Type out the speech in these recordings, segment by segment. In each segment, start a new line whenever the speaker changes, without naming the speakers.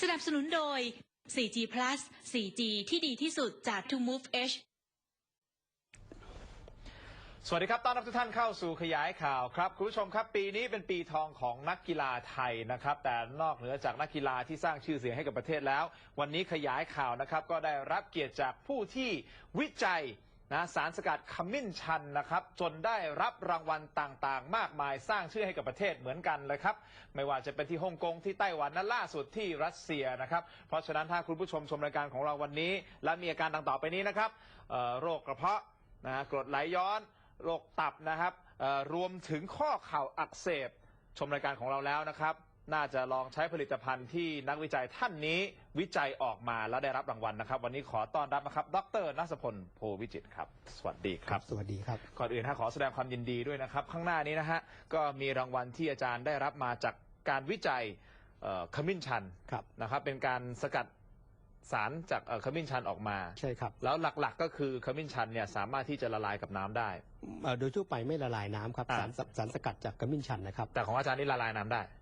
สนับสนุนโดย 4G Plus 4G ที่ดีที่สุดจาก To Move Edge
สวัสดีครับ ต้อนรับทุกท่านเข้าสู่ขยายข่าวครับ คุณผู้ชมครับ ปีนี้เป็นปีทองของนักกีฬาไทยนะครับ แต่นอกเหนือจากนักกีฬาที่สร้างชื่อเสียงให้กับประเทศแล้ว วันนี้ขยายข่าวนะครับ ก็ได้รับเกียรติจากผู้ที่วิจัย นะสารสกัดขมิ้นชันนะครับ จนได้รับรางวัลต่างๆ มากมายสร้างชื่อให้กับประเทศเหมือนกันเลยครับ ไม่ว่าจะเป็นที่ฮ่องกงที่ไต้หวันนั้นล่าสุดที่รัสเซียนะครับ เพราะฉะนั้นถ้าคุณผู้ชมชมรายการของเราวันนี้ และมีอาการดังต่อไปนี้นะครับโรคกระเพาะนะกรดไหลย้อน โรคตับนะครับรวมถึงข้อเข่าอักเสบชมรายการของเราแล้วนะครับ น่าจะลองใช้ผลิตภัณฑ์ที่นักวิจัยท่านนี้วิจัยออกมาแล้วได้รับรางวัลนะครับ วันนี้ขอต้อนรับนะครับ ดรนัสพลโพวิจิตรครับ สวัสดีครับ
สวัสดีครับ
ก่อนอื่นฮะขอแสดงความยินดีด้วยนะครับ ข้างหน้านี้นะฮะก็มีรางวัลที่อาจารย์ได้รับมาจากการวิจัยเอ่อขมิ้นชัน
ครับ
นะครับ เป็นการสกัดสารจากเอ่อขมิ้นชันออกมา
ใช่ครับ
แล้วหลักๆ ก็คือขมิ้นชันเนี่ยสามารถที่จะละลายกับน้ำได้
เอ่อโดยทั่วไปไม่ละลายน้ำครับ
อ่า
สารสสารสกัดจากกระมิ้นชันนะครับ
แต่ของอาจารย์นี่ละลายน้ำได้
ครับ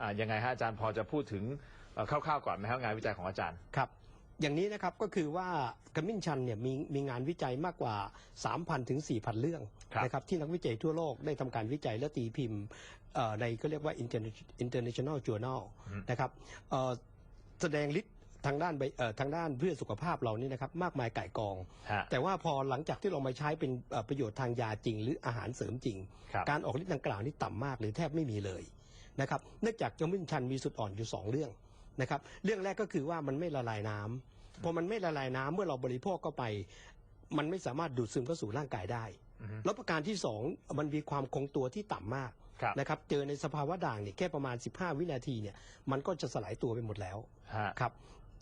อ่ายังไงฮะอาจารย์พอจะพูดถึงเอ่อคร่าวๆก่อนไหมครับงานวิจัยของอาจารย์
ครับ อย่างนี้นะครับก็คือว่ากระมิ้นชันเนี่ยมีมีงานวิจัยมากกว่า 3,000 ถึง 4,000 เรื่อง
ครับ
นะครับที่นักวิจัยทั่วโลกได้ทำการวิจัยและตีพิมพ์เอ่อในก็เรียกว่า Interna- international journal นะครับเอ่อแสดงฤทธิ์ทางด้านใบเอ่อทางด้านเพื่อสุขภาพเรานี่นะครับมากมายก่ายกอง
ฮะ
แต่ว่าพอหลังจากที่เรามาใช้เป็นเอ่อประโยชน์ทางยาจริง หรืออาหารเสริมจริง
ครับ
การออกฤทธิ์ดังกล่าวนี่ต่ำมากหรือแทบไม่มีเลย นะครับเนื่องจากกระมิ้นชันมีสุดอ่อนอยู่ 2 เรื่องนะครับเรื่องแรกก็คือว่ามันไม่ละลายน้ำพอมันไม่ละลายน้ำเมื่อเราบริโภคเข้าไป มันไม่สามารถดูดซึมเข้าสู่ร่างกายได้
อือฮึ
แล้วประการที่ 2 มันมีความคงตัวที่ต่ำมาก
ครับ
นะครับเจอในสภาวะด่างเนี่ยแค่ประมาณ 15 วินาทีเนี่ยมันก็จะสลายตัวไปหมดแล้ว
ฮะ
ครับ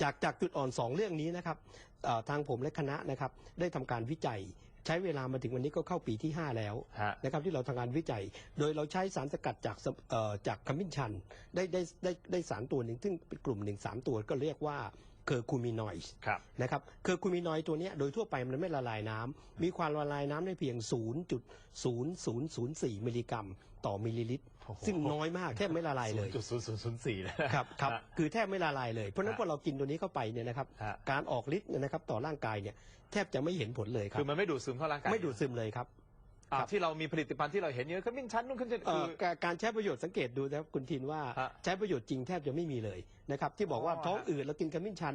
จากจากจุดอ่อน 2 เรื่องนี้นะครับเอ่อทางผมและคณะนะครับได้ทำการวิจัย ใช้เวลามาถึงวันนี้ก็เข้าปีที่ 5 แล้ว
ฮะ
นะครับที่เราทำงานวิจัย โดยเราใช้สารสกัดจากสเอ่อจากขมิ้นชันได้ได้ได้ได้สารตัวหนึ่งซึ่งเป็นกลุ่มหนึ่งสามตัวก็เรียกว่าเคอร์คูมินอยด์
ครับ
นะครับเคอร์คูมินอยด์ตัวเนี้ยโดยทั่วไปมันไม่ละลายน้ำ มีความละลายน้ำได้เพียง 0.0004 มิลลิกรัม ต่อมิลลิลิตร
โอ้โห
ซึ่งน้อยมากแทบไม่ละลายเลย
จุดศูนย์ศูนย์ศูนย์สี่เลย
ครับครับ
ฮะ
คือแทบไม่ละลายเลย เพราะฉะนั้น
ฮะ
พอเรากินตัวนี้เข้าไปเนี่ยนะครับ
ฮะ
การออกฤทธิ์เนี่ยนะครับต่อร่างกายเนี่ยแทบจะไม่เห็นผลเลยครั
คื
บ
อมันไม่ดูดซึมเข้าร่างกาย
ไม่ดูดซึมเลยครับ
อ่า
ครับ
ที่เรามีผลิตภัณฑ์ที่เราเห็นเยอะขมิ้นชันนู่นขมิ้นชัน
เอ่
คือ
อการการใช้ประโยชน์สังเกตดูนะครับคุณทินว่า
ฮะ
ใช้ประโยชน์จริงแทบจะไม่มีเลยนะครับที่บอกว่า
อ๋อ
ท้อง
ฮะ
อืดแล้วกินขมิ้นชัน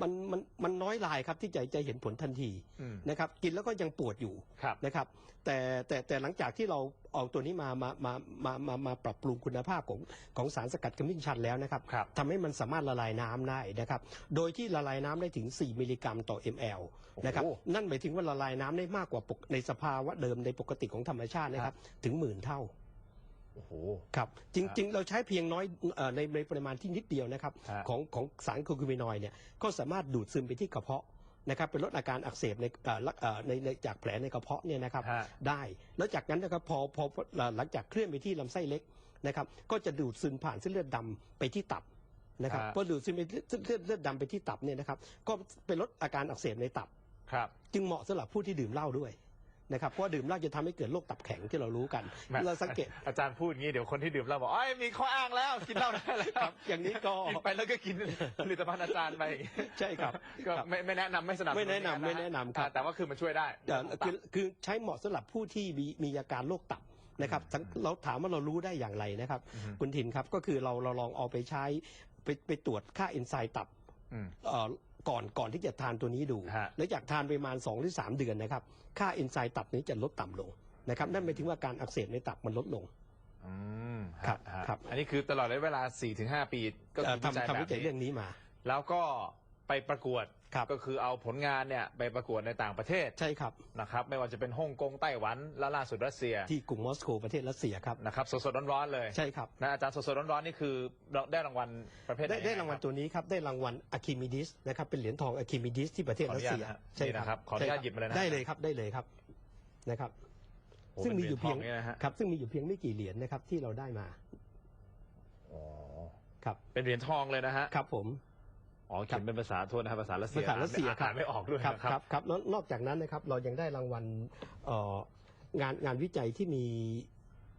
มันมันมันน้อยรายครับที่จะจะเห็นผลทันที
อืม
นะครับกินแล้วก็ยังปวดอยู่
ครับ
นะครับ แต่แต่แต่หลังจากที่เราเอาตัวนี้มามามามามามาปรับปรุงคุณภาพของของสารสกัดขมิ้นชันแล้วนะครับ
ครับ
ทำให้มันสามารถละลายน้ำได้นะครับ โดยที่ละลายน้ำได้ถึง 4 มิลลิกรัมต่อ ml นะครับ
โอ้โห
นั่นหมายถึงว่าละลายน้ำได้มากกว่าปกในสภาวะเดิมในปกติของธรรมชาตินะครับถึงหมื่นเท่า
โอ้โห
ครับ จริง ๆ เราใช้เพียงน้อยเอ่อในในปริมาณที่นิดเดียวนะครับ
ฮะ
ของของสารโคคูมินอยด์เนี่ยก็สามารถดูดซึมไปที่กระเพาะนะครับเป็นลดอาการอักเสบในเอ่อลักเอ่อในในจากแผลในกระเพาะเนี่ยนะครับ
ฮะ
ได้แล้วจากนั้นนะครับพอพอพอหลังจากเคลื่อนไปที่ลำไส้เล็กนะครับก็จะดูดซึมผ่านเส้นเลือดดำไปที่ตับนะครับ
ฮะ
พอดูดซึมไปเส้นเลือดเลือดดำไปที่ตับเนี่ยนะครับก็เป็นลดอาการอักเสบในตับ
ครับ
จึงเหมาะสำหรับผู้ที่ดื่มเหล้าด้วย นะครับเพราะว่าดื่มเหล้าจะทำให้เกิดโรคตับแข็งที่เรารู้กัน
แหม่
เราสังเกต
อาจารย์พูดอย่างนี้เดี๋ยวคนที่ดื่มเหล้าบอกอ้อยมีข้ออ้างแล้วกินเหล้าได้แล้ว
ครับ อย่างนี้ก็
กินไปแล้วก็กินผลิตภัณฑ์อาจารย์ไป
ใช่ครับ
ก็
ครับ
ไม่ไม่แนะนำไม่สนับสนุน
ไม่แนะนำไม่แนะนำครับ
อ่าแต่ว่าคือมันช่วยได้
เอ่อคือคือใช้เหมาะสำหรับผู้ที่มีมีอาการโรคตับนะครับสังเราถามว่าเรารู้ได้อย่างไรนะครับ
อือฮึ
คุณทินครับก็คือเราเราลองเอาไปใช้ไปไปตรวจค่าเอนไซม์ตับ
อืม
เอ่อ ก่อนก่อนที่จะทานตัวนี้ดู
ฮะ
แล้วจากทานไปประมาณ 2 หรือ 3 เดือนนะครับ ค่าเอนไซม์ตับนี้จะลดต่ำลงนะครับ นั่นหมายถึงว่าการอักเสบในตับมันลดลง
อืม
ครับ
ฮะ
ครับ
อันนี้คือตลอดระยะเวลา 4-5 ปีก็
เอ่
คืออวิจัย
ทำทำ
แบ
วิ
บ
จัยเรื่อ
นี้
งนี้มา
แล้วก็ ไปประกวด
ครับ
ก็คือเอาผลงานเนี่ยไปประกวดในต่างประเทศ
ใช่ครับ
นะครับไม่ว่าจะเป็นฮ่องกงไต้หวันและล่าสุดรัสเซีย
ที่กรุงมอสโกประเทศรัสเซียครับ
นะครับสดๆร้อนๆเลย
ใช่ครับ
นะอาจารย์สดๆร้อนๆนี่คือได้รางวัลประเภทหน
ได้ได้
คบ
รางวัลตัวนี้ครับได้รางวัลอะคิมิดิสนะครับเป็นเหรียญทองอะคิมิดิสที่ประเทศ
ขออ
รั
นุ
ส
ญาต
เซีย
นะฮะ
ใช่
นี่นะครับขออนุญาตหยิบมาเลยนะ
ได้เลยครับได้เลยครับนะครับ
โอ้
ซึ่งมีอยู่เพียง
ป็นหรีญทนี่นะฮะ
ครับ ซึ่งมีอยู่เพียงไม่กี่เหรียญนะครับที่เราได้มา
อ๋อ
ครับ
เป็นเหรียญทองเลยนะฮะ
ครับผม
อ๋อเขียนเป็นภาษาโทษนะครับภาษารัสเซีย
ภาษารัสเซียครับ
อ่านไม่ออกด้วย
ครับ
นะ
ครับครับแล้วนอกจากนั้นนะครับเรายังได้รางวัลเอ่องานงานวิจัยที่มี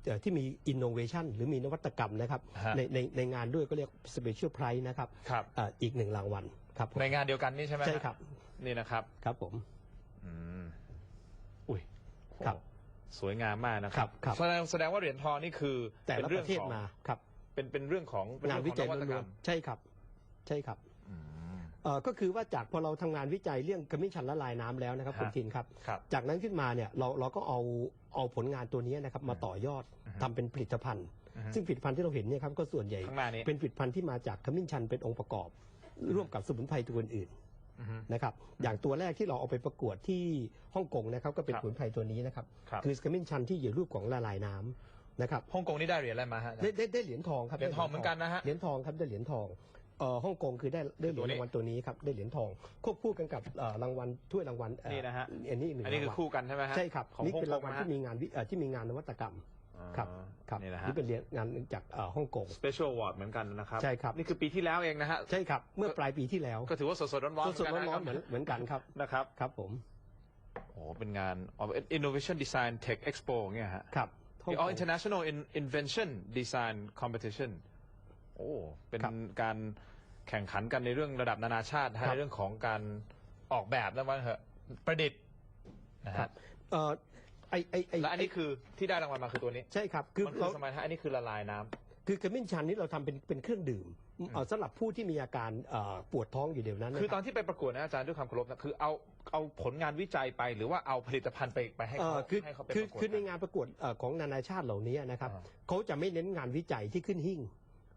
เอ่อที่มี innovation หรือมีนวัตกรรมนะครับ
ฮะ
ในในในงานด้วยก็เรียก special prize นะครับ
ครับ
เอ่ออีกหนึ่งรางวัลครับผม
ในงานเดียวกันนี่ใช่ไหมฮะ
ใช่ครับ
นี่นะครับ
ครับผม
อืมอุ้ย
ครับ
โอ้สวยงามมากนะค
ครั
รับบ
ครับ
แสดงแสดงว่าเหรียญทองนี่คือ
แต่
เป็น
ละป
เรื่อง
ระเทศ
ของ
มาครับ
เป็นเป็นเรื่องของเป็
งาน
เรื่
วิ
อ
จัย
ขอนวัตกร
ล้
ร
วน
ม
ๆใช่ครับ ใช่ครับ
อืม
เอ่อ ก็คือว่าจากพอเราทำงานวิจัยเรื่องกระมิ้นชันละลายน้ำแล้วนะครับ
ฮะ
คุณทินครับ
ครับ
จากนั้นขึ้นมาเนี่ยเราเราก็เอาเอาผลงานตัวนี้นะครับมาต่อยอด
อือฮึ
ทำเป็นผลิตภัณฑ์
อือฮึ
ซึ่งผลิตภัณฑ์ที่เราเห็นเนี่ยครับก็ส่วนใหญ่
ข้างหน้านี้
เป็นผลิตภัณฑ์ที่มาจากขมิ้นชันเป็นองค์ประกอบ ร่วมกับสมุนไพรตัวอื่น
อือฮึ
ๆนะครับอย่างตัวแรกที่เราเอาไปประกวดที่ฮ่องกงนะครับก็เป็น
ครับ
สมุนไพรตัวนี้นะครับ
ครับ
คือขมิ้นชันที่อยู่รูปของละลายน้ำนะครับ
ฮ่องกงนี่ได้เหรียญอะไรมาฮะ
ได้ได้ได้เหรียญทองครับ
เหรียญทองเหมือนกันนะฮะ
เหรียญทองครับได้เหรียญทอง เอ่อฮ่องกงคือได้ได้เหรียญ
ตัวนี้
รางวัลตัวนี้ครับได้เหรียญทอง ควบคู่กันกับเอ่อรางวัลถ้วยรางวัลเอ่อ
นี่นะฮะ
อันนี้อีกหนึ่ง
อันนี้คือ
รางวัล
คู่กันใช่ไหมฮะ
ใช่ครับ
ของ
นี่
ฮ่อง
เป็น
ก
รางงวัล
นะฮะ
ที่มีงานวิเอ่อที่มีงานนวัตกรรม
อ๋อ
ครับ ครับ
นี่นะฮะ
นี่เป็นเรียนงานจากเอ่อฮ่องกง
Special Award เหมือนกันนะครับ
ใช่ครับ
นี่คือปีที่แล้วเองนะฮะ
ใช่ครับ เมื่อปลายปีที่แล้ว
ก็ถือว่าสดๆร้อนๆ
สดๆ
เหมืกัะ
ร้อนๆเหมือนเหมือนกันครับ
นะครับ
ครับผม
โอ้โหเป็นงานอ๋อ Innovation Design Tech Expo เงี้ยฮะ
ครับฮ่องก
อ๋อ International In- Invention Design Competition โอ้เป็น
ครับ
การแข่งขันกันในเรื่องระดับนานาชาตินะฮะ
ครับ
ในเรื่องของการออกแบบนะว่าเถอะประดิษฐ์นะ
ครั
ฮะ
บเอ่อไอไอไอ
และอันนี้คือที่ได้รางวัลมาคือตัวนี้
ใช่ครับ คือ
มันคื
เรา
อสมัยฮะอันนี้คือละลายน้ำ
คือกระมิ้นชันนี่เราทำเป็นเป็นเครื่องดื่มเอ่อสำหรับผู้ที่มีอาการเอ่อปวดท้องอยู่เดี๋ยวนั้นนะ
คือ
รับ
ตอนที่ไปประกวดนะอาจารย์ด้วยความเคารพนะคือเอาเอาผลงานวิจัยไปหรือว่าเอาผลิตภัณฑ์ไปไปให้
เอ่
เขา
อคือ
ให้เขาไป
คือ
ประกวด
คือใน
กัน
งานประกวดเอ่อของนานาชาติเหล่านี้นะครับ
อ่า
เขาจะไม่เน้นงานวิจัยที่ขึ้นหิ่ง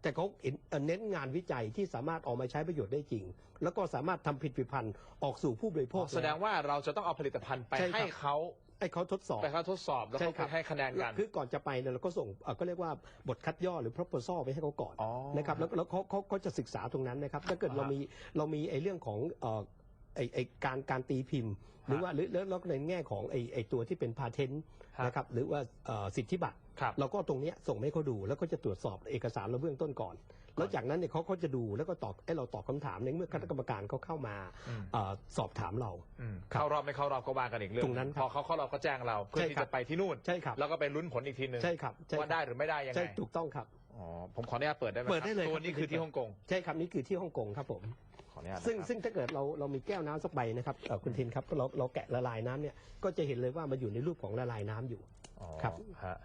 แต่เขาเห็นเอ่อเน้นงานวิจัยที่สามารถออกมาใช้ประโยชน์ได้จริง แล้วก็สามารถทำผลิตภัณฑ์ออกสู่ผู้บริโภ
อ๋
ค
อแสดงว่าเราจะต้องเอาผลิตภัณฑ์ไป
ใช่ครับ
ให้เขา
ให้เขาทดสอบ
ไปเขาทดสอบแล้ว
ใช่
เขา
ครับ
ไปให้คะแนนกัน
คือก่อนจะไปเนี่ยเราก็ส่งเอ่อก็เรียกว่าบทคัดย่อหรือ proposal ไปให้เขาก่อน
อ๋อ
นะครับแล้วแล้วเขาเขาเขาจะศึกษาตรงนั้นนะครับ ถ้าเกิด
อ่าฮะ
เรามีเรามีไอ้เรื่องของเอ่อไอ้ไอ้การการตีพิมพ์ หรือว่าหรือแล้วแล้วในแง่ของไอ้ไอ้ตัวที่เป็นพาเทนต์
ฮะ
นะครับหรือว่าเอ่อสิทธิบัตร
ครับ
เราก็ตรงเนี้ยส่งให้เขาดูแล้วก็จะตรวจสอบเอกสารเราเบื้องต้นก่อน แล้วจากนั้นเนี่ยเขาก็จะดูแล้วก็ตอบให้เราตอบคำถามในเมื่อคณะกรรมการเขาเข้ามา
อืม
เอ่อสอบถามเรา
อืม
ครับ
เข้ารอบไม่เข้ารอบก็ว่ากันอีกเรื่อง
ตรงนั้นครับ
พอเขาเข้ารอบก็แจ้งเราเพื่อ
ใช่
ที่
ครับ
จะไปที่นู่น
ใช่ครับ
แล้วก็ไปลุ้นผลอีกทีหนึ่ง
ใช่ครับใช่
ว่า
ค
ได้
รับ
หรือไม่ได้ยังไง
ใช่ถูกต้องครับ
อ๋อผมขออนุญาตเปิดได้ไหม
เปิดได้เลย
ตัว
ครับ
นี้คือที่ฮ่องกง
ใช่ครับนี่คือที่ฮ่องกงครับผม
ข ออนุญาต
ซึ่ง
นะครับ
ซึ่งถ้าเกิดเราเรามีแก้วน้ำสักใบนะครับเอ่อคุณทินครับเราเราแกะละลายน้ำเนี่ยก็จะเห็นเลยว่ามันอยู่ในรูปของละลายน้ำอยู่
อ๋อ
ครับ
ฮะ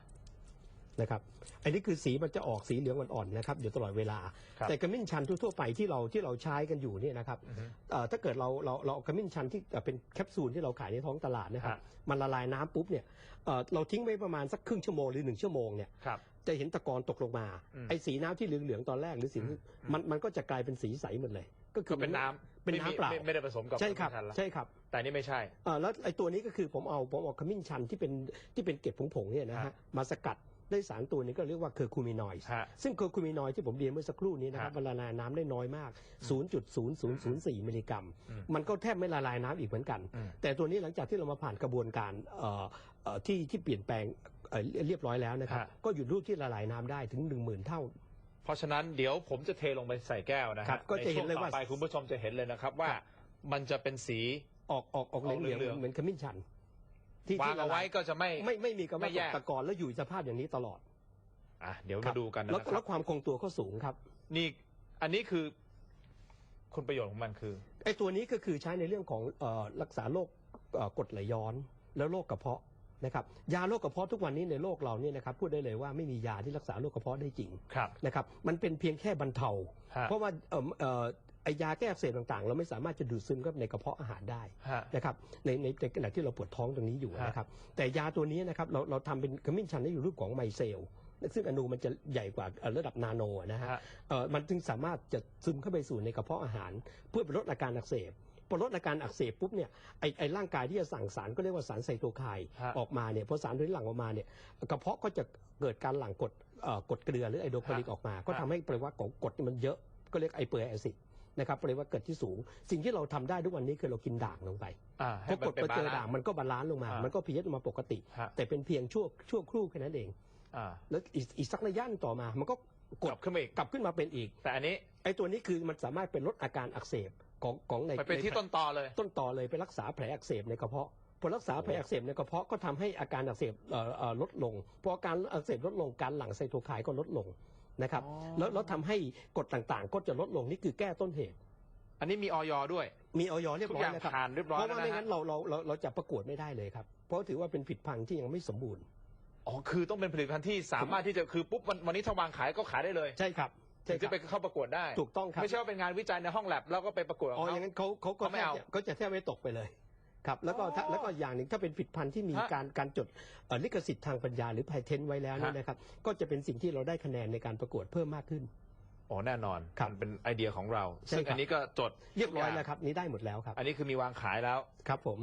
นะครับอันนี้คือสีมันจะออกสีเหลืองอ่อนๆนะครับอยู่ตลอดเวลา
ครับ
แต่กระมิ้นชันทั่วๆไปที่เราที่เราใช้กันอยู่เนี่ยนะครับ
อือฮึ
เอ่อถ้าเกิดเราเราเราเอากระมิ้นชันที่เอ่อเป็นแคปซูลที่เราขายในท้องตลาดนะครับ
ฮะ
มันละลายน้ำปุ๊บเนี่ยเอ่อเราทิ้งไว้ประมาณสักครึ่งชั่วโมงหรือหนึ่งชั่วโมงเนี่ย
ครับ
จะเห็นตะกอนตกลงมา
อืม
ไอ้สีน้ำที่เหลืองๆตอนแรกหรือสี
อืม
มันมันก็จะกลายเป็นสีใสหมดเลย ก็คื
คือ
อ
เป็นน้ำ
เป็น
ไม่มี
น้ำเปล่า
ไม่ไม่ได้ผสมกับ
ใช่ครับ
น้ำตาลละ
ใช่ครับ
แต่นี่ไม่ใช่
เอ่อแล้วไอ้ตัวนี้ก็คือผมเอาผมเอาขมิ้นชันที่เป็นที่เป็นเกล็ดผงๆเนี่ยนะ
ฮะ
ฮะ มาสกัดได้สารตัวนี้ก็เรียกว่าเคอร์คูมินอยด์
ฮะ
ซึ่งเคอร์คูมินอยด์ที่ผมเรียนเมื่อสักครู่นี้นะครับ
ฮะ
มันละลายน้ำได้น้อยมาก 0.0004 มิลลิกรัม
อืม
มันก็แทบไม่ละลายน้ำอีกเหมือนกัน
อืม
แต่ตัวนี้หลังจากที่เรามาผ่านกระบวนการเอ่อเอ่อที่ที่เปลี่ยนแปลง เอ่อเรียบร้อยแล้วนะครับ
ฮะ
ก็อยู่รูปที่ละลายน้ำได้ถึง 1 0,000 เท่า
เพราะฉะนั้นเดี๋ยวผมจะเทลงไปใส่แก้วนะฮะ
ครับก็จะเห็นเลย
ใช่วง
ว่า
ต่อไปคุณผู้ชมจะเห็นเลยนะครับว่า
ครับ
มันจะเป็นสี
ออกออกออกเหลือง
ออกเหลื
เห
อ
ลืองงเหมือนขมิ้นชันที่
วาง
ที่ละ
เอา
ลา
ไว้
ย
ก็จะไม่
ไม่ไม่มีกำ
ไม่
ว่า
แย
ต
ก
กตะกอนแล้วอยู่สภาพอย่างนี้ตลอด
อะเดี๋ยว
ครั
มา
บ
ดูกันนะ
แล้ว
ค
แล้
รั
ว
บ
ความคงตัวก็สูงครับ
นี่อันนี้คือ คุณประโยชน์ของมันคือ
ไอ้ตัวนี้ก็คือใช้ในเรื่องของเอ่อรักษาโรคเอ่อกรดไหลย้อน แล้วโรคกระเพาะ นะครับยาโรคกระเพาะทุกวันนี้ในโลกเราเนี่ยนะครับพูดได้เลยว่าไม่มียาที่รักษาโรคกระเพาะได้จริง
ครับ
นะครับมันเป็นเพียงแค่บรรเทา
ฮะ
เพราะว่าเอ่อเอ่อไอยาแก้อักเสบต่างๆ เราไม่สามารถจะดูดซึมเข้าไปในกระเพาะอาหารได้
ฮะ
นะครับในในในขณะที่เราปวดท้องตรงนี้อยู่
ฮะ
นะครับแต่ยาตัวนี้นะครับเราเราทำเป็นขมิ้นชันได้อยู่รูปของไมเซลซึ่งอนูมันจะใหญ่กว่าเอ่อระดับนาโนนะฮะ
ฮะ
เอ่อมันจึงสามารถจะซึมเข้าไปสู่ในกระเพาะอาหาร เพื่อไปลดอาการอักเสบ พอลดอาการอักเสบปุ๊บเนี่ยไอไอร่างกายที่จะสั่งสารก็เรียกว่าสารไซโตไคน์
ฮะ
ออกมาเนี่ยพอสารตัวนี้หลั่งออกมาเนี่ยกระเพาะก็จะเกิดการหลั่งกรดเอ่อกรดเกลือหรือไอโดรคลิก
ฮะ
ออกมา ก็
ฮะ
ทำให้ปริมาณของกรดนี่มันเยอะก็เรียกไอเปอร์แอซิดนะครับปริมาณเกิดที่สูง สิ่งที่เราทำได้ทุกวันนี้คือเรากินด่างลงไป
อ่า
พ
ให้
อ
มัน
กด
เป็น
ไปเจอบา
ลา
ด่านงมันก็บาลานซ์ลงมา
อ่ามั
มันก็พีเอสมาปกติ
ฮะ
แต่เป็นเพียงชั่วชั่วครู่แค่นั้นเอง
อ่า
แล้วอีกอีกสักระยะหนึ่งต่อมามันก็ก
ก
ด
ลับขึ้นมาอีก
กลับขึ้นมาเป็นอีก
แต่อันนี้
ไอ้ตัวนี้คือมันสามารถเป็นลดอาการอักเสบ ของของใน
ไปเป็นที่
ใต้
นตอเลย
ต้นต่อเลยไปรักษาแผลอักเสบในกระเพาะพอรักษาแผลอักเสบในกระเพาะก็ทำให้อาการอักเสบเอ่อเอ่อลดลงพออาการอักเสบลดลงการหลั่งไซโตไคน์ก็ลดลงนะครับ
อ๋อ
แล้วแล้วทำให้กรดต่างๆ ก็จะลดลงนี่คือแก้ต้นเหตุ
อันนี้มีออยด้วย
มีออยเรียบ
ทุก
ร้อ
อยย่าง
แล้วครับ
ผ่านเรียบร้อย
เพราะ
แล้ว
ว่า
นะ
ไม่
ฮะ
งั้นเราเราเราเราจะประกวดไม่ได้เลยครับเพราะถือว่าเป็นผิดพังที่ยังไม่สมบูรณ์
อ๋อคือต้องเป็นผลิตภัณฑ์ที่สามารถที่จะคือปุ๊บวันวันนี้ถ้าวางขายก็ขายได้เลย
ใช่ครับ
ถึ
ใช่
ง
ค
จะ
รับ
ไปเข้าประกวดได้
ถูกต้องครับ
ไม่ใช่ว่าเป็นงานวิจัยในห้องแลบแล้วก็ไปประกวดของ
อ๋ออ
เขา
ย่างนั้นเขาเขาก็
เขาไม่เอา
แทบจะก็จะแทบไม่ตกไปเลยครับแล้วก็ถ้า
อ๋อ
แล้วก็อย่างหนึ่งถ้าเป็นผลิดพันธุ์ที่มี
ฮะ
การการจดเอ่อลิขสิทธิ์ทางปัญญาหรือ p พเทนไว้แล้วเนี่ย
ฮะ
นะครับ ก็จะเป็นสิ่งที่เราได้คะแนนในการประกวดเพิ่มมากขึ้น
อ๋อแน่นอน
ครับ
มันเป็นไอเดียของเรา
ใช่
ซึ่ง
ครับ
อันนี้ก็จด
เรียบร้อยแล้วครับ นี่ได้หมดแล้วครับ
อันนี้คือมีวางขายแล้ว
ครับผม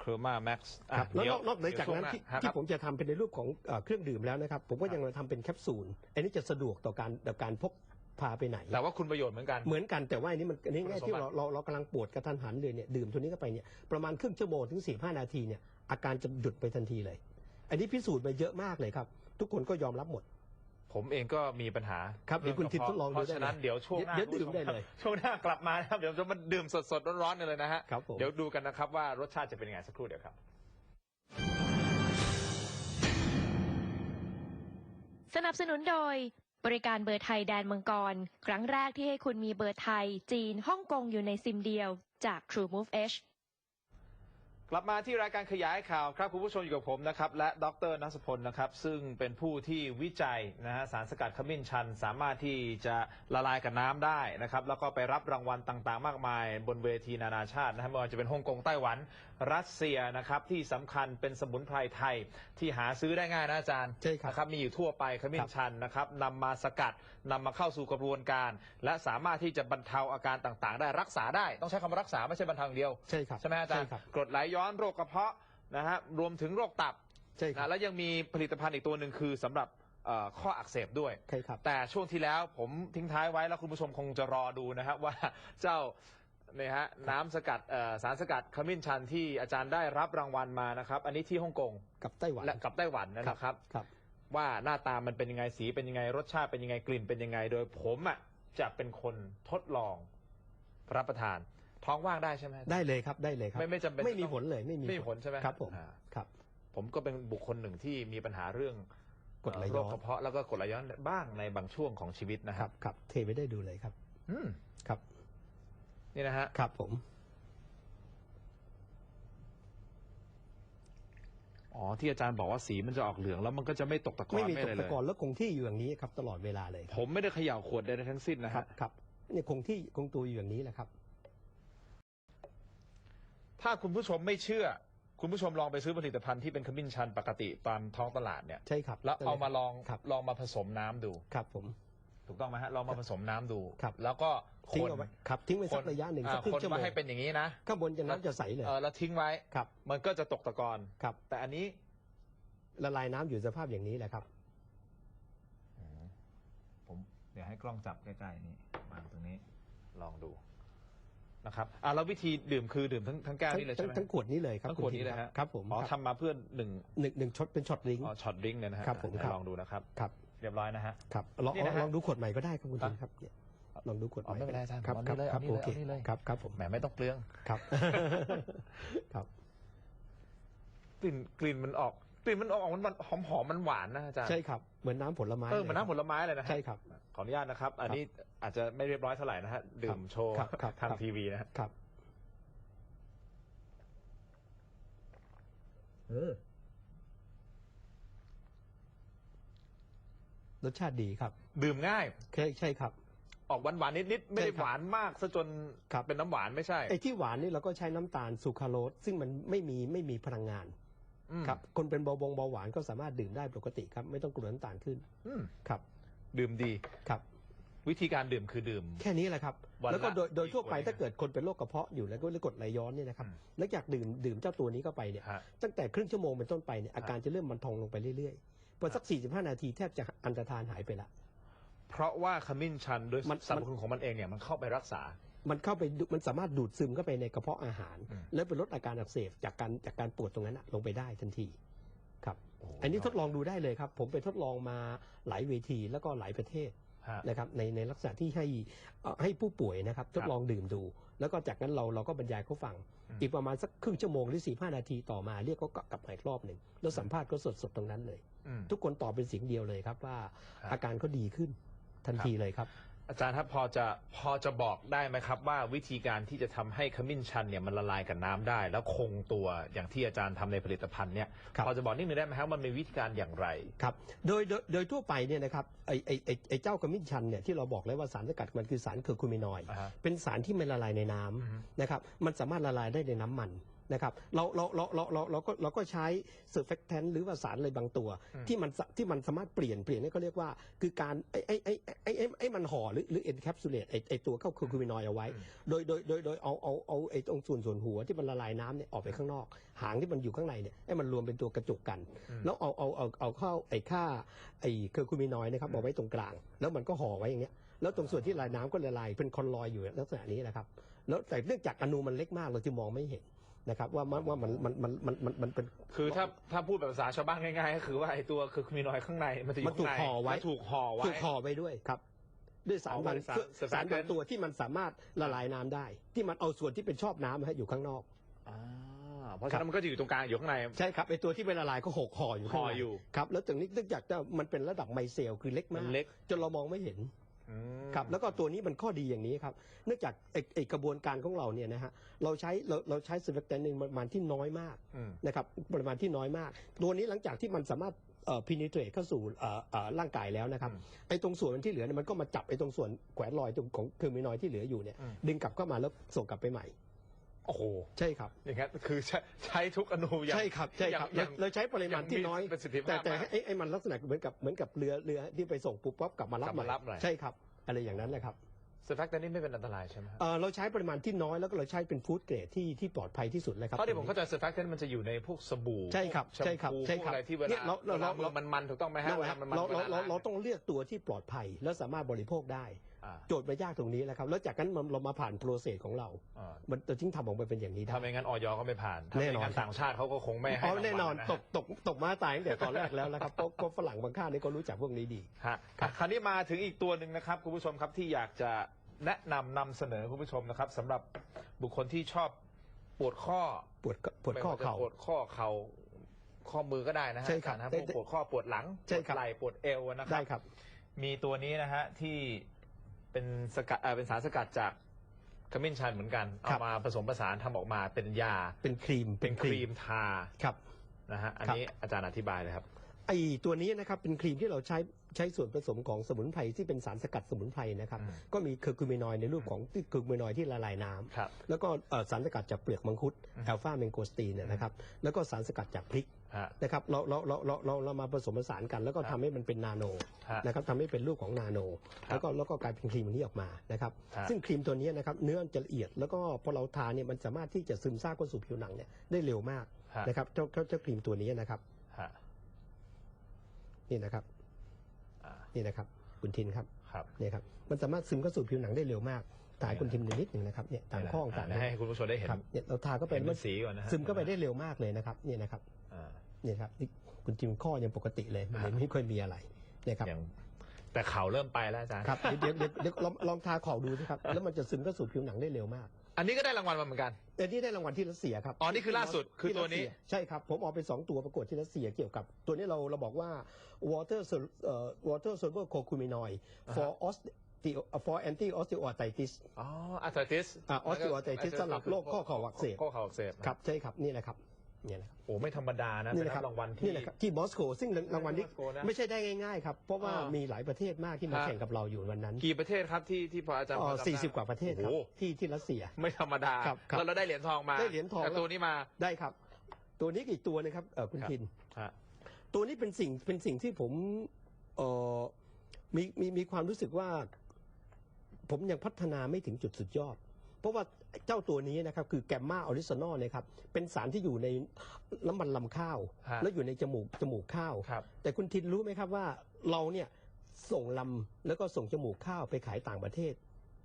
c r o m a Max อะ
ครับแล้ว
เดี๋
นอกนอกเหนือจากนั้นที่
เดี๋ยวช่วงหา
ที่
ครับ
ผมจะทำเป็นในรูปของเอ่อเครื่องดื่มแล้วนะครับ ผมก็ยังมาทำเป็นแคปซูล อันนี้จะสะดวกต่อการต่อการพกพาไปไหน
แต่ว่าคุณประโยชน์เหมือนกัน
เหมือนกันแต่ว่าอันนี้มันอันนี้ง่าย
คุณสม
ที่
บัติ
เราเราเรากำลังปวดกระทันหันเลยเนี่ยดื่มตัวนี้เข้าไปเนี่ยประมาณครึ่งชั่วโมงถึงสี่ห้านาทีเนี่ยอาการจะหยุดไปทันทีเลย อันนี้พิสูจน์มาเยอะมากเลยครับ ทุกคนก็ยอมรับหมด
ผมเองก็มีปัญหา
ครับเดี๋ยวคุณทิพย์ทดลองดู
เพราะฉะนั้น
ได้เลย
เดี๋ยวช่วงหน้า
เดี๋ยวดื่มได้เลย
ช่วงหน้ากลับมานะครับเดี๋ยวจะมาดื่มสดๆร้อนๆกันเลยนะฮะ
ครับผม
เดี๋ยวดูกันนะครับว่ารสชาติจะเป็นยังไงสักครู่เดียวครับ
สนับสนุนโดย บริการเบอร์ไทยแดนมังกร ครั้งแรกที่ให้คุณมีเบอร์ไทย จีนฮ่องกงอยู่ในซิมเดียวจาก TrueMove H
กลับมาที่รายการขยายข่าวครับคุณผู้ชมอยู่กับผมนะครับและดรนัสพลนะครับซึ่งเป็นผู้ที่วิจัยนะฮะสารสกัดขมิ้นชัน สามารถที่จะละลายกับน้ำได้นะครับแล้วก็ไปรับรางวัลต่างๆ มากมาย บนเวทีนานาชาตินะครับไม่ว่าจะเป็นฮ่องกงไต้หวัน รัสเซียนะครับที่สำคัญเป็นสมุนไพรไทยที่หาซื้อได้ง่ายนะอาจารย์
ใช่ครับ
นะครับมีอยู่ทั่วไปขมิ้
คนรับ
ชันนะครับนำมาสกัดนำมาเข้าสู่กระบวนการ และสามารถที่จะบรรเทาอาการต่างๆ ได้รักษาได้ต้องใช้คำว่ารักษาไม่ใช่บรรเทาอย่างเดียว
ใช่ครับ
ใช่ไหมอาจารย์
ใช่ครับ
กรดไหลย้อนโรคกระเพาะนะฮะรวมถึงโรคตับ
ใช่ครั
นะ
บ
แล้วยังมีผลิตภัณฑ์อีกตัวหนึ่งคือสำหรับเอ่อข้ออักเสบด้วย
ใช่ครับ
แต่ช่วงที่แล้วผมทิ้งท้ายไว้แล้วคุณผู้ชมคงจะรอดูนะครับว่าเจ้าเนี่ยฮะน้ำสกัดเอ่อสารสกัดขมิ้นชันที่อาจารย์ได้รับรางวัลมานะครับ อันนี้ที่ฮ่องกง
กับไต้หวัน
และกับไต้หวันนะครับ
ครับ
ว่าหน้าตามันเป็นยังไงสีเป็นยังไงรสชาติเป็นยังไงกลิ่นเป็นยังไง โดยผมอะจะเป็นคนทดลองรับประทาน ท้องว่างได้ใช่ไหม
ได้เลยครับได้เลยครับ
ไม่ไม่จำเป็น
ไม่มี
ต้อง
ผลเลยไม่มี
ไม่มีผลใช่ไหม
ครับผม
อ่า
ครับ
ผมก็เป็นบุคคลหนึ่งที่มีปัญหาเรื่อง
กรดไหล
โร
ย้
ค
อน
กระเพาะแล้วก็กรดไหลย้อนบ้างในบางช่วงของชีวิตนะ
ค
ค
รั
รั
บบครับเทไปได้ดูเลยครับ
อืม
ครับ
นี่นะฮะ
ครับผม
อ๋อที่อาจารย์บอกว่าสีมันจะออกเหลืองแล้วมันก็จะไม่ตกตะกอน
ไม่มี
ไม่
ต
อะไร
ก
เล
ตะ
ย
กอนแล้วคงที่อยู่อย่างนี้ครับตลอดเวลาเลยค
ผ
รับ
มไม่ได้เขย่าขวดใดๆทั้งสิ้นนะ
ครั
ฮะ
บครับเนี่ยคงที่คงตัวอยู่อย่างนี้แหละครับ
ถ้าคุณผู้ชมไม่เชื่อ คุณผู้ชมลองไปซื้อผลิตภัณฑ์ที่เป็นขมิ้นชันปกติตามท้องตลาดเนี่ย
ใช่ครับ
แล้วเอามาลอง
ครับ
ลองมาผสมน้ำดู
ครับผม
ถูกต้องไหมฮะลองมาผสมน้ำดู
ครับ
แล้วก็ค
ทิ้ง
น
เอาไว้ครับทิ้งไว้สักระยะหนึ่ง
อ่า
สักครึ่
ค
ง
น
ชั่วโม
มางให้เป็นอย่างนี้นะ
ข้างบนจะน้ำจะใสเลย
เออแล้วทิ้งไว้
ครับ
มันก็จะตกตะกอน
ครับ
แต่อันนี้
ละลายน้ำอยู่สภาพอย่างนี้แหละครับ
ผมเดี๋ยวให้กล้องจับใกล้ๆนี่วางตรงนี้ลองดูนะครับอ่าแล้ววิธีดื่มคือดื่มทั้งทั้งแก้ว
ทั้ง
นี่เลย
ทั้
ใช่
ง
ไหม
ทั้งขวดนี้เลยครับ
ทั้งขวด
คุณ
นี้เลยฮะ
ครับผม
อ๋อ
ครับ
ทำมาเพื่อหนึ่ง
หนึ่งหนึ่งช็อตเป็นช็อตลิงก์
อ๋อช็อตดริงก์เนี่ยนะฮะ
ครับผม
เดี๋ยว
ครับ
ลองดูนะครับ
ครับ
เรียบร้อยนะฮะ
ครับลอง
นี่นะฮะ
ลองดูขวดใหม่ก็ได้ครับคุณ
ครั
ทิ
บ
มครับเนี่ยลองดูขวดให
อ๋อ
ม่
ไม่เป็นไรอาจารย์
ครับ
เอา
ค
นี่
รับ
เลย
ครับ
เอานี่
โอเค
เลยเอานี่เลย
ครับครับผม
แหมไม่ต้องเปลือง
ครับ ครับ
กลิ่นกลิ่นมันออกกลิ่นมันออกมันหอมหอมมันหวานนะอาจารย์
ใช่ครับเหมือนน้ำผลไม้
เออเหมันน้ำผลไม้เลยนะฮะ
ใช่ครับ
ขออนุญาตนะครับ อันนี้อาจจะไม่เรียบร้อยเท่าไหร่นะฮะดื่มโชว์
ครับครับ
ทาง
ครับ
ทีวีนะฮะ
ครับ รสชาติดีครับ
ดื่มง่าย
ใช่ใช่ครับ
ออกหวานหวานนิดนิดๆไม่ได้
ใช่ครับ
หวานมากซะจน
ครับ
เป็นน้ำหวานไม่ใช่
ไอ้ที่หวานนี่เราก็ใช้น้ำตาลซูคราโรสซึ่งมันไม่มีไม่มีพลังงาน
อืม
ครับคนเป็นเบาบงเบาหวานก็สามารถดื่มได้ปกติครับไม่ต้องกลัวน้ำตาลขึ้น
อืม
ครับ
ดื่มดี
ครับ
วิธีการดื่มคือดื่ม
แค่นี้แหละครับ
วันละ
แล้วก็โดยโดยทั่วไป
กี่ขวด
ถ้าเกิดคนเป็นโรคกระเพาะอยู่แล้วก็กดไหลย้อนเนี่ยนะครับ
อืม
หลังจากดื่มดื่มเจ้าตัวนี้เข้าไปเนี่ย
ฮะ
ตั้งแต่ครึ่งชั่วโมงเป็นต้นไปเนี่ยอาการจะเริ่มบรรทองลงไปเรื่อยๆ พอสัก 45 นาทีแทบจะอันตรธานหายไปละ
เพราะว่าขมิ้นชันโดย
มัน
สรรพคุณของมันเองเนี่ยมันเข้าไปรักษา
มันเข้าไปดูมันสามารถดูดซึมเข้าไปในกระเพาะอาหาร
อืม
แล้วไปลดอาการอักเสบจากการจากการปวดตรงนั้นอะลงไปได้ทันทีครับ
โโห
อันนี้ทดลองดูได้เลยครับ ผมไปทดลองมาหลายเวทีแล้วก็หลายประเทศ
ฮะ
นะครับในในลักษณะที่ให้เอ่อให้ผู้ป่วยนะครับทดลองดื่มดู แล้วก็จากนั้นเราเราก็บรรยายเขาฟัง
อืม
อีกประมาณสักครึ่งชั่วโมงหรือสี่ห้านาทีต่อมาเรียกเขากลับมาอีกรอบหนึ่งแล้วสัมภาษณ์ก็สดสดๆตรงนั้นเลย
อืม
ทุกคนตอบเป็นเสียงเดียวเลยครับว่า
ครับ
อาการเขาดีขึ้นทันทีเลยครับ
อาจารย์ครับพอจะพอจะบอกได้ไหมครับ ว่าวิธีการที่จะทำให้ขมิ้นชันเนี่ยมันละลายกับน้ำได้ แล้วคงตัวอย่างที่อาจารย์ทำในผลิตภัณฑ์เนี่ย
ครับ
พอจะบอกนิดนึงได้ไหมครับมันมีวิธีการอย่างไร
ครับโดยโดยโดยทั่วไปเนี่ยนะครับไอไอไอไอเจ้ากระมิ้นชันเนี่ยที่เราบอกแล้วว่าสารสกัดมันคือสารเคอร์คูมินอยด์
อ่าฮะ
เป็นสารที่ไม่ละลายในน้ำ
อือฮึ
นะครับมันสามารถละลายได้ในน้ำมัน นะครับเราเราเราเราเราเราก็เราก็ใช้เซอร์เฟกแทนหรือว่าสารอะไรบางตัว ที่มันสะที่มันสามารถเปลี่ยนเปลี่ยนนี่ก็เรียกว่า คือการไอไอไอไอไอไอมันห่อหรือหรือเอ็นแคปซูลเลตไอไอตัวเข้าเคอร์คูมินอยด์เอาไว้ โดยโดยโดยโดยเอาเอาเอาไอ้ตรงส่วนส่วนหัวที่มันละลายน้ำเนี่ยออกไปข้างนอก หางที่มันอยู่ข้างในเนี่ยให้มันรวมเป็นตัวกระจุกกัน
อืม
แล้วเอาเอาเอาเอาเข้าไอ้ค่าไอ้เคอร์คูมินอยด์นะครับเอาไว้ตรงกลาง แล้วมันก็ห่อไว้อย่างเงี้ยแล้วตรงส่วนที่ละลายน้ำก็ละลายเป็นคอนลอยอยู่ลักษณะนี้นะครับแล้วแต่เนื่องจากอนูมันเล็กมากเราจะมองไม่เห็น นะครับว่ามันว่ามันมันมันมันมันมันเป็น
คือถ้าถ้าพูดแบบภาษาชาวบ้านง่ายๆก็คือว่าไอ้ตัวคือมีนอยข้างในมันจะอยู่
มันถูก
ข้างใน
ห่อไว้
มันถูกห่อไว้
ถูกห่อไปด้วยครับ ด้วยสารบาง
ห่อไว้ด้วยสาร
สารบาง
surfactant
ตัวที่มันสามารถละลายน้ำได้ ที่มันเอาส่วนที่เป็นชอบน้ำให้อยู่ข้างนอก
อ่าเพราะฉะนั้นมันก็จะอยู่ตรงกลางอยู่ข้างใน
ใช่ครับไอตัวที่เป็นละลายก็หกห่ออยู่ข้าง
ห่อ
ใน
อยู่
ครับแล้วจากนี้เนื่องจากจะมันเป็นระดับไมเซลคือเล็ก
มั
มานก
เล็ก
จนเรามองไม่เห็น
อืม
ครับแล้วก็ตัวนี้มันข้อดีอย่างนี้ครับ เนื่องจากไอ้ไอ้กระบวนการของเราเนี่ยนะฮะเราใช้เราเราใช้สเปกแตนในปริมาณที่น้อยมาก
อืม
นะครับปริมาณที่น้อยมาก ตัวนี้หลังจากที่มันสามารถเอ่อพินิเทรตเข้าสู่เอ่อเอ่อร่างกายแล้วนะครับ
อืม
ไอ้ตรงส่วนที่เหลือเนี่ยมันก็มาจับไอ้ตรงส่วนแขวนลอยตรงของเคอร์มินอยด์ที่เหลืออยู่เนี่ย
อืม
ดึงกลับเข้ามาแล้วส่งกลับไปใหม่
โอ้โห
ใช่ครับ
อย่างนั้นคือใช้ใช้ทุกอนูอย่าง
ใช่ครับใช่ครับ
อย่าง
เราเราใช้ปริมาณที่น้อย
อย่างมีประสิทธิภาพ
แต่แต่
มาก
ไอ้ไอ้มันลักษณะเหมือนกับเหมือนกับเรือเรือที่ไปส่งปุ๊บปั๊บกลับมารับ
กลับ
ให
มา
ม่
รับใหม่
ใช่ครับอะไรอย่างนั้นแหละครับ
เซอร์แฟกต์นี่ไม่เป็นอันตรายใช่ไหมครับ
เอ่อเราใช้ปริมาณที่น้อยแล้วก็เราใช้เป็นฟู้ดเกรดที่ที่ปลอดภัยที่สุดเลยครับ
เพราะที่ผมเข้าใจเซอร์แฟกต์มันจะอยู่ในพวกสบู่
ใช่ครับ
พวก
ใช่ครับ
แชมพู
ใช่ครับ
พวกอะไรที่เว
เนี่
ลาย
เราเรา
เวลา
เรา
มันมันๆถูกต้องไหมฮะ
นั่น
เว
แห
ลา
ละ
มันมัน
เราเรา
วล
เรา
ล้ง
เราต้องเลือกตัวที่ปลอดภัยและสามารถบริโภคได้
อ่า
โจทย์ไม่ยากตรงนี้แหละครับ แล้วจากนั้นมันเรามาผ่านโปรเซสของเรา
อ่า
มันจะทิ้งทำออกมาเป็นอย่างนี้ได้
ถ้าไม่งั้นออยก็ไม่ผ่าน ถ้า
แน่
ไม่
นอน
งั้นต่างชาติเขาก็คงไม่ให้
อ๋อแน่นอน
รางวัละ
ตกตกตกมาตายตั้งแต่ตอนแรกแล้วนะครับเพราะเพราะฝรั่งบางค่ายนี่ก็รู้จักพวกนี้ดี
ฮะคราวนี้มาถึงอีกตัวหนึ่งนะครับคุณผู้ชมครับที่อยากจะแนะนำนำเสนอคุณผู้ชมนะครับสำหรับบุคคลที่ชอบปวดข้อ
ปวดปวดข้อ
ไม่
เข่า
จะปวดข้อเข่าข้อมือก็ได้นะฮะ
ใช่ครับ
นะ
ได้
พวกปวดข้อปวดหลัง
ใช่
ปวด
ครับ
ไหล่ปวดเอวนะค
ได้
รับ
ครับ
มีตัวนี้นะฮะที่ เป็นสกัดเอ่อเป็นสารสกัดจากขมิ้นชันเหมือนกัน
ครั
เอา
บ
มาผสมผสานทำออกมาเป็นยา
เป็นครีม
เป็นครีมทา
ครับ
นะฮะ อัน
ครับ
นี้อาจารย์อธิบายเลยครับ
ไอตัวนี้นะครับเป็นครีมที่เราใช้ใช้ส่วนผสมของสมุนไพรที่เป็นสารสกัดสมุนไพรนะครับ
อืม
ก็มีเคอร์คูมินอยด์ในรูปของที่เคอร์คูมินอยด์ที่ละลายน้ำ
ครับ
แล้วก็เอ่อสารสกัดจากเปลือกมังคุด
อืม
อัลฟาเมงโกสตีนเนี่ยนะครับแล้วก็สารสกัดจากพริก
ฮะ
นะครับเราเราเราเราเราเรามาผสมผสานกัน แล้วก็
ครับ
ทำให้มันเป็นนาโน
ฮะ
นะครับทำให้เป็นรูปของนาโน
ครับ
แล้วก็แล้วก็กลายเป็นครีมอันนี้ออกมานะครับ
ฮะ
ซึ่งครีมตัวนี้นะครับเนื้อมันจะละเอียดแล้วก็พอเราทาเนี่ยมันสามารถที่จะซึมซาบเข้าสู่ผิวหนังเนี่ยได้เร็วมาก
ฮะ
นะครับเจ้าเจ้าเจ้าครีมตัวนี้นะครับ
ฮะ
นี่นะครับ
อ่า
นี่นะครับคุณทินครับ
ครับ
เนี่ยครับมันสามารถซึมเข้าสู่ผิวหนังได้เร็วมากถ่ายคุณทินนิดหนึ่งนะครับเนี่ยตามข้อต่าง
ให้ให้คุณผู้ชมได้เห็น
ครับเนี่ยเราทาก็ไป
เห็น
มั
เป็นนสีก่อนนะฮะ
ซึมเข้าไปได้เร็วมากเลยนะครับเนี่ยนะครับ
อ่า
เนี่ยครับนี่คุณทิมข้อยังปกติเลยมัน
ครับ
ไม่ค่อยมีอะไรเนี่ยครับ
อย่างแต่เข่าเริ่มไปแล้วอาจารย์
ครับเดี๋ยวเดี๋ยวเดี๋ยวลองลองทาขอบดูสิครับ แล้วมันจะซึมเข้าสู่ผิวหนังได้เร็วมาก
อันนี้ก็ได้รางวัลมาเหมือนกัน
แต่นี่ได้รางวัลที่รัสเซียครับ
อ๋อนี่คือล่าสุดคือตัวนี้
ที่รัสเซียใช่ครับ ผมเออกไปสองตัวประกวดที่รัสเซียเกี่ยวกับ ตัวนี้เราเราบอกว่า water sol- เอ่อ water soluble curcuminoid for osteo for anti osteoarthritis
อ๋ออาร์ติส
อ่า osteoarthritis สำหรับโรคข้อเข่าอักเสบ
ข้อเข่าอักเสบ
ครับใช่ครับนี่แหละครับ เนี่ยนะครับ
โอ้ไม่ธรรมดานะ
นี่
ได้
นะค
รั
รั
บบรางวัลที่
นี่นะครับที่มอสโกซึ่งรางวัลนี้
มอสโกนะ
ไม่ใช่ได้ง่ายๆครับ เพราะว่า
อ่ามี
มีหลายประเทศมากที่มา
ฮะ
แข่งกับเราอยู่วันนั้น
กี่ประเทศครับที่ที่พออาจารย์พอจำได้
สี่สิบกว่าประเทศครับ
โอ้โห
ที่ที่รัสเซีย
ไม่ธรรมดา
ครับครับ
แล้วเราได้เหรียญทองมา
ได้เหรียญทอง
แต่ตัวนี้มา
ได้ครับ ตัวนี้อีกตัวนะครับเออคุณ
ครับ
ทิน
ฮะ
ตัวนี้เป็นสิ่งเป็นสิ่งที่ผมเออมีมีมีความรู้สึกว่า ผมยังพัฒนาไม่ถึงจุดสุดยอด เพราะว่า เจ้าตัวนี้นะครับคือแกมมาออริซานอลนะครับเป็นสารที่อยู่ในน้ำมันลำข้าว
ฮะ
แล้วอยู่ในจมูกจมูกข้าว
ครับ
แต่คุณทินรู้ไหมครับว่าเราเนี่ยส่งลำแล้วก็ส่งจมูกข้าวไปขายต่างประเทศ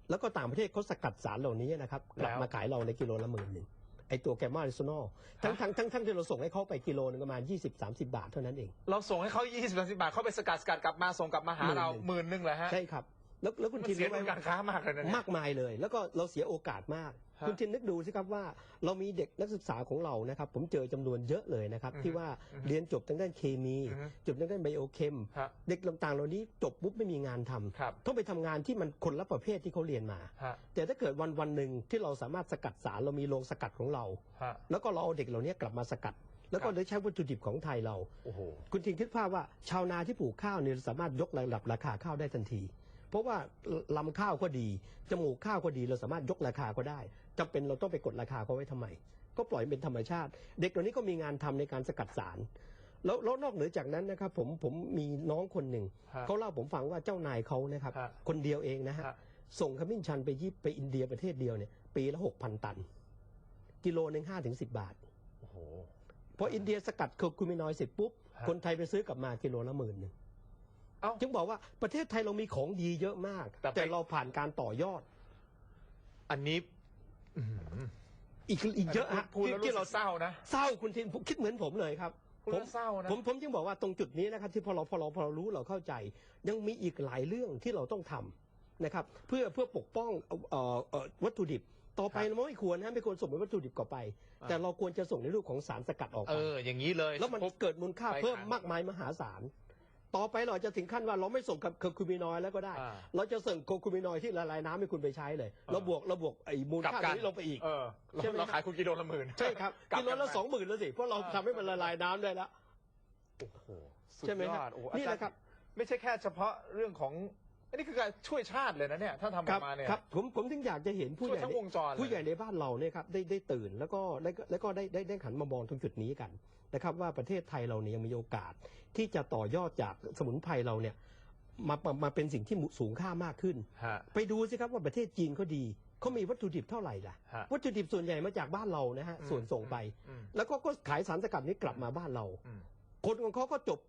แล้วก็ต่างประเทศเขาสกัดสารเหล่านี้นะครับกลับ
แล้ว
มาขายเราในกิโลละหมื่นหนึ่งไอตัวแกมมาริโซนอลทั้งทั้งทั้งทั้งที่เราส่งให้เขาไปกิโลนึงประมาณ 20-30 บาทเท่านั้นเอง
เราส่งให้เขา20 30บาทเขาไปสกัดสกัดกลับมาส่งกลับมาหาเราหมื่นหนึ่งเลยฮะ
ใช่ครับ แล้วแล้วคุณ
มัน
ทิน
เสีย
รู้ไหม
เงินการค้ามากเลยนะเนี่ย
มากมายเลย แล้วก็เราเสียโอกาสมาก
ฮะ
คุณทินนึกดูสิครับว่าเรามีเด็กนักศึกษาของเรานะครับ ผมเจอจำนวนเยอะเลยนะครับ
อือฮึ
ที่ว่า
อือฮึ
เรียนจบทางด้านเคมี
อือฮึ
จบทางด้านไบโอเคม
ฮะ
เด็กต่างๆเหล่านี้จบปุ๊บไม่มีงานทำ
ครับ
ต้องไปทำงานที่มันคนละประเภทที่เขาเรียนมา
ฮะ
แต่ถ้าเกิดวันวันหนึ่งที่เราสามารถสกัดสารเรามีโรงสกัดของเรา
ฮะ
แล้วก็เราเอาเด็กเหล่านี้กลับมาสกัด แล้วก็
ครับ
ได้ใช้วัตถุดิบของไทยเรา
โอ้โห
คุณทิงคิดภาพว่าชาวนาที่ปลูกข้าวเนี่ยสามารถยกระดับราคาข้าวได้ทันที เพราะว่าลำข้าวก็ดี จมูกข้าวก็ดีเราสามารถยกราคาก็ได้จำเป็นเราต้องไปกดราคาเขาไว้ทำไม ก็ปล่อยเป็นธรรมชาติ เด็กเหล่านี้ก็มีงานทำในการสกัดสารแล้วแล้วนอกเหนือจากนั้นนะครับผมผมมีน้องคนหนึ่ง
ฮะ
เขาเล่าผมฟังว่าเจ้านายเขานะครับ
ฮะ
คนเดียวเองนะฮะ
ฮะ
ส่งขมิ้นชันไปยิปไปอินเดียประเทศเดียวเนี่ยปีละหกพันตัน กิโลหนึ่งห้าถึงสิบบาท
โอ้โห
พออินเดียสกัดเคอร์คูมินอยด์เสร็จปุ๊บ
ฮะ
คนไทยไปซื้อกลับมากิโลละหมื่นหนึ่ง
เอ้า
จึงบอกว่าประเทศไทยเรามีของดีเยอะมาก
แต่ไป
แต่เราผ่านการต่อยอด
อันนี้อื้อหือ
อีกอีกเยอะฮะ
พูดแล้ว
ที่
รู้
เรา
สึกเศร้านะ
เศร้าคุณทินผมคิดเหมือนผมเลยครับ
พูด
ผ
แล้
ม
วเศร้านะ
ผมผมจึงบอกว่าตรงจุดนี้นะครับที่พอเราพอเราพอเรารู้เราเข้าใจ ยังมีอีกหลายเรื่องที่เราต้องทำนะครับ เพื่อเพื่อปกป้องเอ่อเอ่อวัตถุดิบ ต่อไป
ครับ
เราไม่ควรนะไม่ควรส่งเป็นวัตถุดิบก่อไป
อ่า
แต่เราควรจะส่งในรูปของสารสกัดออก
เอ
ไป
อ อย่างนี้เลย
แล้วมัน
ปุ๊บ
เกิดมูลค่า
ไป
เพิ่ม
ขาย
มากมายมหาศาล ต่อไปเราจะถึงขั้นว่าเราไม่ส่งกับเคอร์คูมินอยด์แล้วก็ได้
อ่า
เราจะส่งโคคูมินอยด์ที่ละลายน้ำให้คุณไปใช้เลยเราบวกเราบวกไอ้มูล
กลับ
ค่า
กั
ตร
น
งนี้ลงไปอีก
เออ
ใช่ไหม
เราขายคุณกิโลละหมื่น
ใช่ครับ
กลับ
กิโล
กัน
ละ
ไป
สองหมื่นแล้วสิเพราะเรา
เออ
ทำให้มันละลายน้ำได้แล้ว
โอ้โหสุด
ใช่ไหม
ย
ครั
อบดโอ้โห
นี่แหละครับ
อาจาย์ไม่ใช่แค่เฉพาะเรื่องของอันนี้คือการช่วยชาติเลยนะเนี่ย ถ้าทำอ
ค
อ
รับ
กมาเนี่ย
ครับผมผมถึงอยากจะเห็นผู้
ช่วย
ใหญ่
ทั้งวงจรเลย
ผู้ใหญ่ในบ้านเราเนี่ยครับได้ได้ตื่นแล้วก็แล้วก็แล้วก็ได้ได้ได้หันมามองตรงจุดนี้กันนะครับว่าประเทศไทยเราเนี่ยยังมีโอกาส ที่จะต่อยอดจากสมุนไพรเราเนี่ยมามามาเป็นสิ่งที่สูงค่ามากขึ้น
ฮะ
ไปดูสิครับว่าประเทศจีนเขาดีเขามีวัตถุดิบเท่าไหร่ล่ะ
ฮะ
วัตถุดิบส่วนใหญ่มาจากบ้านเรานะฮะ
อืม
ส่วนส่งไป
อืม
แล้วก็ก็ขายสารสกัดนี้กลับมาบ้านเรา
อืม
คนของเขาก็จบ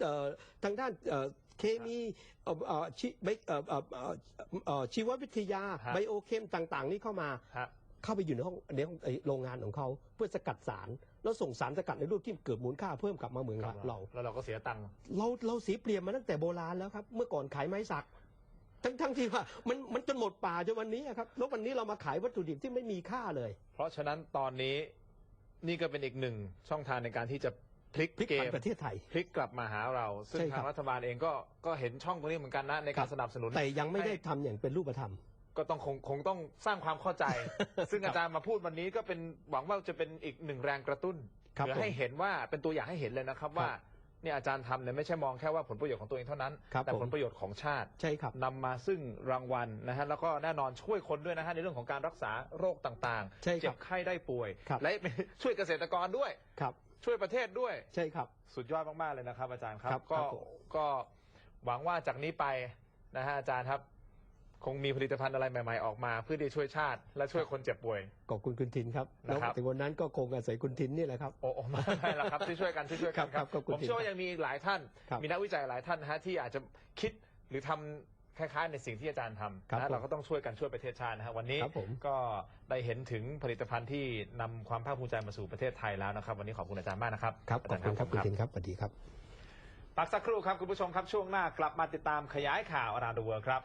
เอ่อทางด้านเอ่อเคมีเอ่อเอ่อชีไบเอ่อเอ่อเอ่อเอ่อชีววิทยา
ฮะ
ไบโอเคมต่างๆ นี่เข้ามา
ฮะ
เข้าไปอยู่ในห้องในห้องไอ้โรงงานของเขาเพื่อสกัดสาร แล้วส่งสารสกัดในรูปที่เกิดมูลค่าเพิ่มกลับมาเมือง
กลับ
เรา
แล้วเราก็เสียตังค์
เราเราเสียเปรียบมาตั้งแต่โบราณแล้วครับ เมื่อก่อนขายไม้สัก ทั้งทั้งที่ว่ามันมันจนหมดป่าจนวันนี้อะครับแล้ววันนี้เรามาขายวัตถุดิบที่ไม่มีค่าเลย
เพราะฉะนั้นตอนนี้นี่ก็เป็นอีกหนึ่งช่องทางในการที่จะพลิก
พลิก
เก
ผัน
ม
ประเทศไทย
พลิกกลับมาหาเรา ซึ่ง
ใช่ครับ
ทางรัฐบาลเองก็ก็เห็นช่องตรงนี้เหมือนกันนะใน
ครั
การ
บ
สนับสนุน
แต่ยังไม่ได้ทำอย่างเป็นรูปธรรม
ก็ต้องคงคงต้องสร้างความเข้าใจ ซึ่ง
ครับ
อาจารย์มาพูดวันนี้ก็เป็นหวังว่าจะเป็นอีกหนึ่งแรงกระตุ้น
ครับ
เพื่อให้
ผม
เห็นว่าเป็นตัวอย่างให้เห็นเลยนะครับว่าเนี่ยอาจารย์ทำเนี่ยไม่ใช่มองแค่ว่าผลประโยชน์ของตัวเองเท่านั้น
ครับ
แต่
ผม
ผลประโยชน์ของชาติ
ใช่ครับ
นำมาซึ่งรางวัลนะฮะแล้วก็แน่นอนช่วยคนด้วยนะฮะในเรื่องของการรักษาโรคต่าง
ใช่
ๆ
ค
เจ็
รั
บบไข้ได้ป่วย
ครับ
และช่วยเกษตรกรด้วย
ครับ
ช่วยประเทศด้วย
ใช่ครับ
สุดยอดมากๆเลยนะครับ อาจารย์ครับ
ครับ
ก็
ครับผม
ก็หวังว่าจากนี้ไปนะฮะอาจารย์ครับ คงมีผลิตภัณฑ์อะไรใหม่ ๆ ออกมา เพื่อที่จะช่วยชาติ และช่วยคนเจ็บป่วย
ขอบคุณคุณทินครับแล้ว
นะครับ
ถึงวันนั้นก็คงอาศัยคุณทินนี่แหละครับ
โอ้โอ้ไม่ไม่ละครับที่ช่วยกันที่ช่วยกันค
ครั
รับบ
ขอบคุณ
ผมเชื่อว่ายังมีอีกหลายท่าน
ครับ
มีนักวิจัยหลายท่านนะฮะที่อาจจะคิดหรือทำคล้ายๆในสิ่งที่อาจารย์ทำ
ครับ
นะฮะ
ผม
เราก็ต้องช่วยกันช่วยประเทศชาตินะฮะวันนี้
ครับผม
ก็ได้เห็นถึงผลิตภัณฑ์ที่นำความภาคภูมิใจมาสู่ประเทศไทยแล้วนะครับ วันนี้ขอบคุณอาจารย์มากนะครับ
ครับ
อา
ขอ
จา
บ
รย์
คุณครับคุณ
ครับ
ทินครับสวัสดีครับ
พักสักครู่ครับคุณผู้ชมครับช่วงหน้ากลับมาติดตามขยายข่าว around the world ครับ